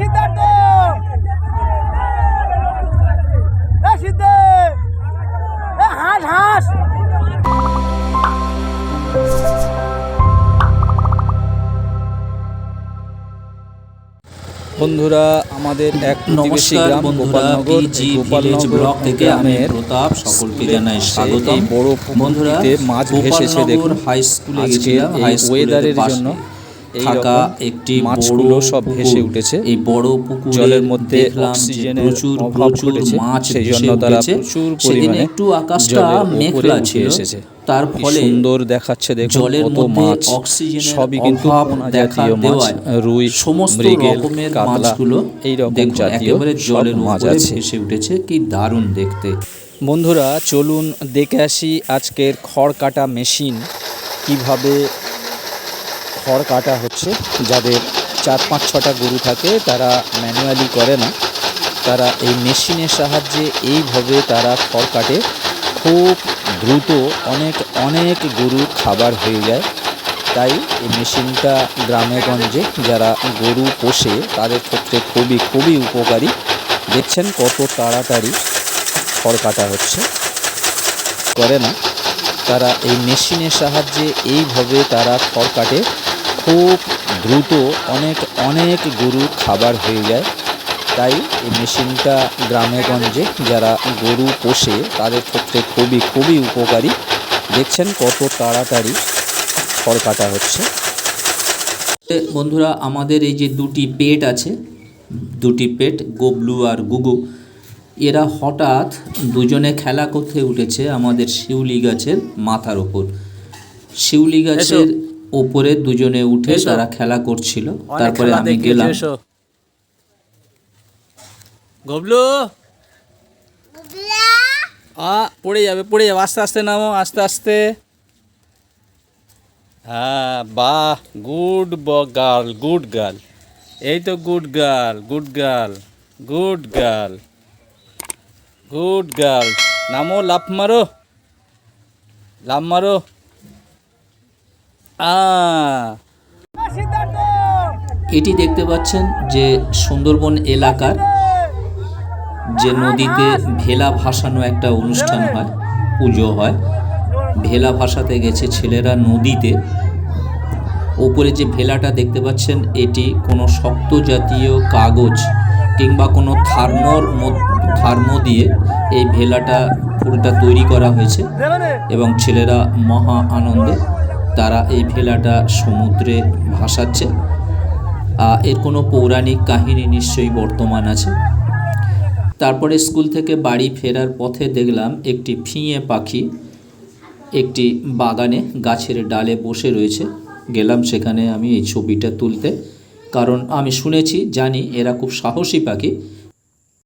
সিদ্ধার্থ। হাঁস হাঁস। বন্ধুরা আমাদের এক নমস্কার গ্রাম বন্ধুরা এই ভিলেজ ব্লগ থেকে আমি প্রতাপ সকলকে জানাই এই বড় বন্ধুরা মাছ ভেসেছে দেখুন। হাই স্কুলে গেছিলাম হাই স্কুলের ওয়েদারের জন্য থাকা একটি মাছগুলো বড় সব ভেসে উঠেছে। এই বড় পুকুরে জলের মধ্যে অক্সিজেনের প্রচুর প্রচুর মাছ সেই জন্য তারা প্রচুর পরিমাণে একটু আকাশটা মেঘলা ছিল। এসেছে। তার ফলে সুন্দর দেখাচ্ছে দেখুন জলের মধ্যে মাছ। অক্সিজেনের সবই কিন্তু দেখা দেওয়ায়। রুই সমস্ত রকমের মাছগুলো এই রকম জাতীয় জলের মাছ আছে। ভেসে উঠেছে। কি দারুণ দেখতে। বন্ধুরা চলুন দেখে আসি আজকের খড় কাটা মেশিন কীভাবে খড় কাটা হচ্ছে, যাদের চার পাঁচ ছটা গরু থাকে, তারা ম্যানুয়ালি করে না। তারা এই মেশিনের সাহায্যে এইভাবে তারা খড় কাটে। খুব দ্রুত অনেক অনেক গরুর খাবার হয়ে যায়। তাই এই মেশিনটা গ্রামে গঞ্জে যারা গরু পোষে, তাদের ক্ষেত্রে খুবই খুবই উপকারী। দেখছেন কত তাড়াতাড়ি খড় কাটা হচ্ছে। করে না। তারা এই মেশিনের সাহায্যে এইভাবে তারা খড় কাটে। খুব দ্রুত অনেক অনেক গরুর খাবার হয়ে যায়। তাই এই মেশিনটা গ্রামে গঞ্জে যারা গরু পোষে তাদের ক্ষেত্রে খুবই খুবই উপকারী। দেখছেন কত তাড়াতাড়ি খড় কাটা হচ্ছে বন্ধুরা আমাদের এই যে দুটি পেট আছে দুটি পেট গোবলু আর গুগু এরা হঠাৎ দুজনে খেলা করতে উঠেছে আমাদের শিউলি গাছের মাথার ওপর। শিউলি গাছের ওপরে দুজনে উঠে তারা খেলা করছিল। তারপরে আমি গেলাম। গবলু! আ পড়ে যাবে পড়ে যাবে। আস্তে আস্তে নামো আস্তে আস্তে। হ্যাঁ বাহ গুড ব গার্ল গুড গার্ল। এই তো good girl good girl good girl good girl. নামো লাফ মারো। লাফ মারো। আ এটি দেখতে পাচ্ছেন যে সুন্দরবন এলাকার যে নদীতে ভেলা ভাসানো একটা অনুষ্ঠান হয় পুজো হয়। ভেলা ভাসাতে গেছে ছেলেরা নদীতে। ওপরে যে ভেলাটা দেখতে পাচ্ছেন এটি কোনো শক্ত জাতীয় কাগজ কিংবা কোনো থার্মোর থার্মো দিয়ে এই ভেলাটা পুরোটা তৈরি করা হয়েছে। এবং ছেলেরা মহা আনন্দে তারা এই ভেলাটা সমুদ্রে ভাসাচ্ছে। এর কোনো পৌরাণিক কাহিনী নিশ্চয়ই বর্তমান আছে। তারপরে স্কুল থেকে বাড়ি ফেরার পথে দেখলাম একটি ফিঙে পাখি একটি বাগানে গাছের ডালে বসে রয়েছে। গেলাম সেখানে আমি এই ছবিটা তুলতে। কারণ আমি শুনেছি, জানি এরা খুব সাহসী পাখি।